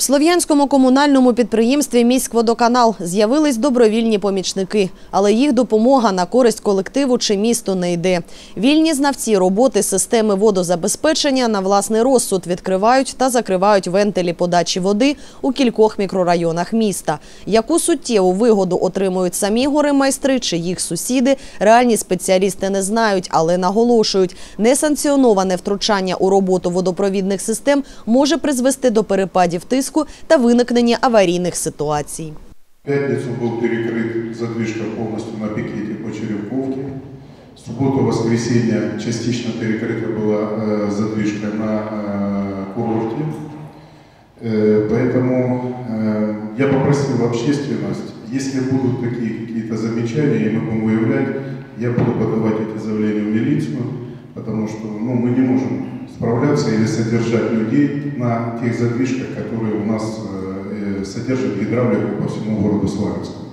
В Слов'янському комунальному підприємстві «Міськводоканал» з'явились добровільні помічники, але їх допомога на користь колективу чи місту не йде. Вільні знавці роботи системи водозабезпечення на власний розсуд відкривають та закривають вентилі подачі води у кількох мікрорайонах міста. Яку суттєву вигоду отримують самі горемайстри чи їх сусіди, реальні спеціалісти не знають, але наголошують, несанкціоноване втручання у роботу водопровідних систем може призвести до перепадів тиску та виникнення аварійних ситуацій. В пятницу был перекрыт задвижка полностью на пикете по Черевковке. В субботу-воскресенье частично перекрыта была э, задвижка на э, курорте. Э, поэтому э, я попросил общественность, если будут такие какие-то замечания, и мы будем выявлять, я буду подавать эти заявления в милицию, потому что ну, мы не можем справляться или содержать людей на тех задвижках, которые у нас э, э, содержат гидравлику по всему городу Славянску.